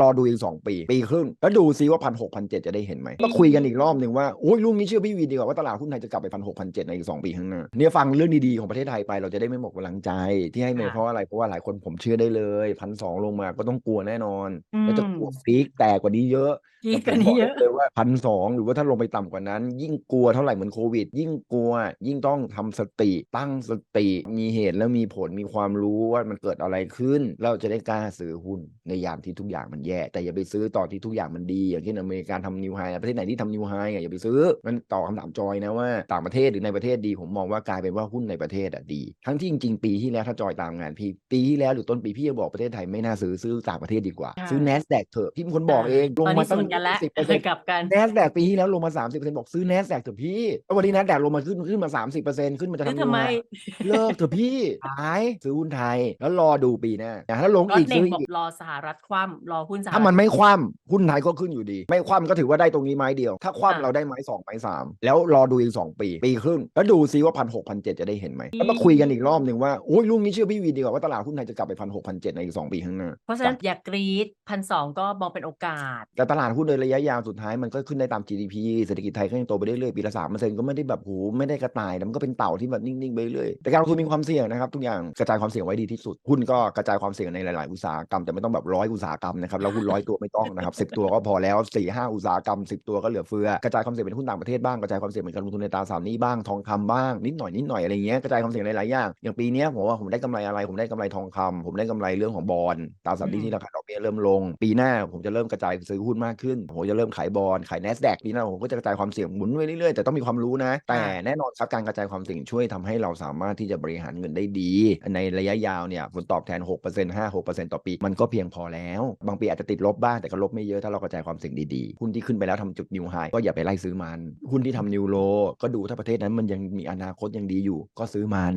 รอดูอีกสองปี ปีครึ่ง แล้วดูซิว่าพันหกพันเจ็ดจะได้เห็นไหมก็คุยกันอีกรอบหนึ่งว่าโอ้ยลุงนี้เชื่อพี่วีดีกว่าว่าตลาดหุ้นไทยจะกลับไปพันหกพันเจ็ดในอีกสองปีข้างหน้าเนี่ยฟังเรื่องดีๆของประเทศไทยไปเราจะได้ไม่หมดกำลังใจที่ให้เมย์ค่ะเพราะว่าอะไรเพราะว่าหลายคนผมเชื่อได้เลยพันสองลงมาก็ต้องกลัวแน่นอนอืแล้วจะกลัวฟีกแต่กว่านี้เยอะพีคแต่กผมว่าบนี้อกเยได้อะเลยว่าพันสองหรือว่าถ้าลงไปต่ำกว่านั้น ยิ่งกลัวเท่าไหร่เหมือนโควิด ยิ่งกลัว ยิ่งต้องทำสติ ตั้งสติ มีเหตุแล้วมีผลมีความรู้ว่ามันเกิดอะไรขึ้น เราจะได้กล้าซื้อหุ้นในยามที่ทุกอย่างมันแย่แต่อย่าไปซื้อตอนที่ทุกอย่างมันดี อย่างเช่นอเมริกาทำนิวไฮประเทศไหนที่ทำนิวไฮอย่าไปซื้อมันตอบคำถามจอยนะว่าต่างประเทศหรือในประเทศดี ผมมองว่ากลายเป็นว่าหุ้นในประเทศอะดี ทั้งที่จริงๆปีที่แล้วถ้าจอยตามงานพี่ปีที่แล้วหรือต้นปีพี่จะบอกประเทศไทยไม่น่าซื้อซื้อต่างประเทศดีกว่า ซื้อค่ะ n a s d a q เถอะพี่เป็นคนบอกเองลตงอนมานี้สตั้งวนกันแล้วสิบเปอร์เซ็นต์กลับกัน n a s d a q ปีที่แล้วลงมา30%บอกซื้อ n a s d a q เถอะพี่แล้ววันนี้ n a s d a q ลงมาขึ้นขึ้นมา30%ขึ้นมาจะซื้อทำทำไมนิวไฮเลิกเถอะพี่ขายซื้อหุ้นไทยแล้วรอดูปีหน้าอย่าถ้าลงก็อีกเน่ซื้งอบอกอีกรอสหรัฐคว่ำรอหุ้นสหรัฐถ้ามันไม่คว่ำหุ้นไทยก็ขึ้นอยู่ดี ไม่คว่ำก็ถือว่าได้ตรงนี้ไม้เดียว ถ้าคว่ำอะเราได้ไม้สองไม้สามแล้วรอดูอีกสองปี ปีครึ่ง แล้วดูซิว่าพันหกพันเจ็ดจะได้เห็นไหมแล้วมาคุยกันอีกรอบหนึ่งว่าโอ้ยลุงนี้เชื่อพี่วีดีกว่าว่าตลาดหุ้นไทยจะกลับไปพันหกพันเจ็ดในอีกสองปีข้างหน้าเพราะฉะนั้นอย่ากรีดพันสองก็มองเป็นโอกาส แต่ตลาดหุ้นโดยระยะยาวสุดท้ายมันก็ขึ้นได้ตาม GDP เศรษฐกิจไทยก็ยังโตไปเรื่อยๆปีละสามเปอร์เซ็นต์ก็ไม่ได้แบบโหไม่ได้กระต่ายนะมันก็เป็นเต่าที่แบบนิ่งๆไปเรื่อยแต่การลงทุนมีความเสี่ยงนะครับทุกอย่างกระจายความเสี่ยงไว้ดีที่สุดหุ้นก็กระจายความเสี่ยงในหลาย ๆ อุตสาหกรรมแต่ไม่ต้องแบบร้อยอุตสาหกรรมนะครับแล้วหุ้นร้อยตัวไม่ต้องนะครับสิบตัวก็พอแล้วสี่ห้าอุตสาหกรรมสิบตัวก็เหลือเฟือกระจายความเสี่ยงเป็นหุ้นต่างประเทศบ้างกระจายความเสี่ยงเป็นการลงทุนในตราสารหนี้บ้างทองคำบ้างนิดหน่อยนิดหน่อยอะไรเงี้ยกระจายความเสี่ยงหลายๆอย่างอย่างปีเนี้ยผมว่าผมได้กำไรอะไร ผมได้กำไรทองคำผมได้กำไรเรื่องของบอลตราสารหนี้อืมที่ราคาดอกเบี้ยเริ่มลง ปีหน้าผมจะเริ่มกระจายซื้อหุ้นมากขึ้นผมจะเริ่มขายบอลขาย NASDAQ ปีหน้าผมก็จะกระจายความเสี่ยงหมุนไปเรื่อยๆแต่ต้องมีความรู้นะ แต่แน่นอนครับการกระจายความเสี่ยงช่วยทำให้เราสามารถที่จะบริหารเงินได้ดี ในระยะยาวเนี่ยผลตอบแทน6% 5 6%ต่อปี มันก็เพียงพอแล้ว บางปีอาจจะติดลบบ้างแต่ก็ลบไม่เยอะถ้าเรากระจายความเสี่ยงดีๆหุ้นที่ขึ้นไปแล้วทำจุดนิวไฮก็อย่าไปไล่ซื้อมันหุ้นที่ทำนิวโลก็ดูถ้าประเทศนั้นมันยังมีอนาคตยังดีอยู่ ก็ซื้อมัน